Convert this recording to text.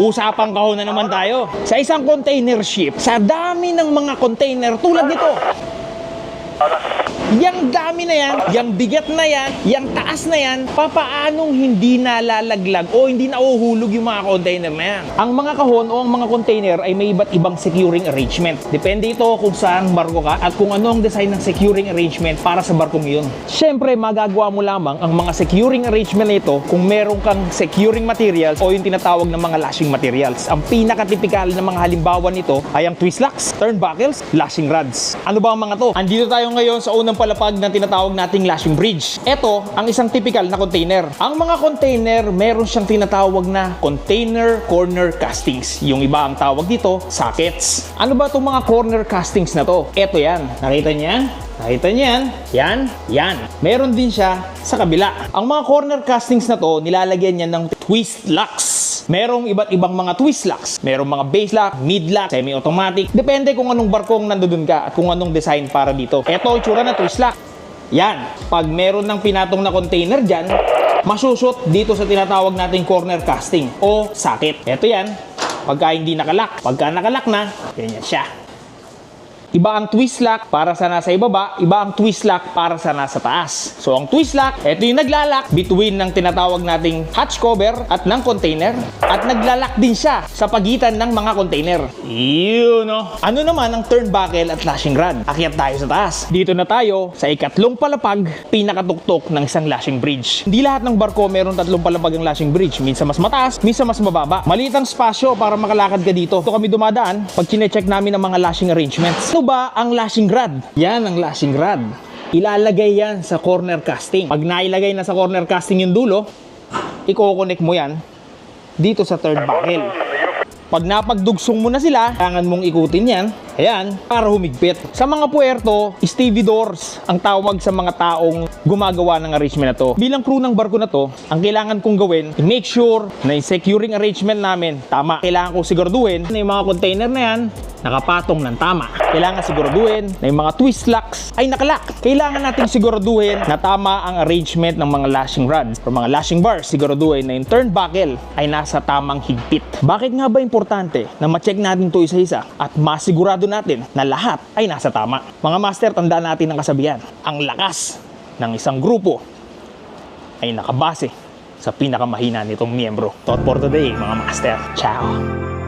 Usapang kahon na naman tayo. Sa isang container ship, sa dami ng mga container tulad nito, Yang dami na yan, yang bigat na yan, yang taas na yan, papaanong hindi nalalaglag o hindi nauhulog yung mga container na yan? Ang mga kahon o ang mga container ay may iba't ibang securing arrangement. Depende ito kung saan barko ka at kung ano ang design ng securing arrangement para sa barkong yun. Siyempre, magagawa mo lamang ang mga securing arrangement na ito kung meron kang securing materials o yung tinatawag ng mga lashing materials. Ang pinaka-typical na mga halimbawa nito ay ang twist locks, turnbuckles, lashing rods. Ano ba ang mga to? Andito tayo ngayon sa unang palapag na tinatawag nating lashing bridge. Ito ang isang typical na container. Ang mga container, meron siyang tinatawag na container corner castings. Yung iba ang tawag dito, sockets. Ano ba itong mga corner castings na to? Ito yan. Nakita niyo yan? Nakita niyo yan? Yan? Yan. Meron din siya sa kabila. Ang mga corner castings na to, nilalagyan niya ng twist locks. Merong iba't ibang mga twist locks. Merong mga base lock, mid lock, semi-automatic. Depende kung anong barkong nandoon ka at kung anong design para dito. Ito ang tsura na twist lock. Yan. Pag meron ng pinatong na container dyan, masusot dito sa tinatawag nating corner casting o socket. Ito yan. Pagka hindi nakalak. Pagka nakalak na, ganyan siya. Iba ang twist lock para sa nasa ibaba, iba ang twist lock para sa nasa taas. So ang twist lock, ito yung naglalak between ng tinatawag nating hatch cover at ng container at naglalak din siya sa pagitan ng mga container. Yun no. Ano naman ang turnbuckle at lashing rod? Akyat tayo sa taas. Dito na tayo sa ikatlong palapag, pinakatuktok ng isang lashing bridge. Hindi lahat ng barko meron tatlong palapag ang lashing bridge. Minsan mas mataas, minsan mas mababa. Maliit ang spasyo para makalakad ka dito. Ito kami dumadaan pag chinecheck namin ang mga lashing arrangements. Ano ba ang lashing rod? Yan ang lashing rod. Ilalagay yan sa corner casting. Pag nailagay na sa corner casting yung dulo, i-connect mo yan dito sa third buckle. Pag napagdugsong mo na sila, kailangan mong ikutin yan. Ayan, para humigpit. Sa mga puerto, Stevie doors ang tawag sa mga taong gumagawa ng arrangement na to. Bilang crew ng barko na to, ang kailangan kong gawin, make sure na yung securing arrangement namin, tama. Kailangan kong siguraduhin na yung mga container na yan, nakapatong ng tama. Kailangan siguraduhin na yung mga twist locks ay nakalak. Kailangan nating siguraduhin na tama ang arrangement ng mga lashing rods or mga lashing bars. Siguraduhin na yung turnbuckle ay nasa tamang higpit. Bakit nga ba importante na ma-check natin to isa-isa at masigurado natin na lahat ay nasa tama? Mga master, tandaan natin ang kasabihan. Ang lakas ng isang grupo ay nakabase sa pinakamahina nitong miyembro. Thought for today, mga master. Ciao!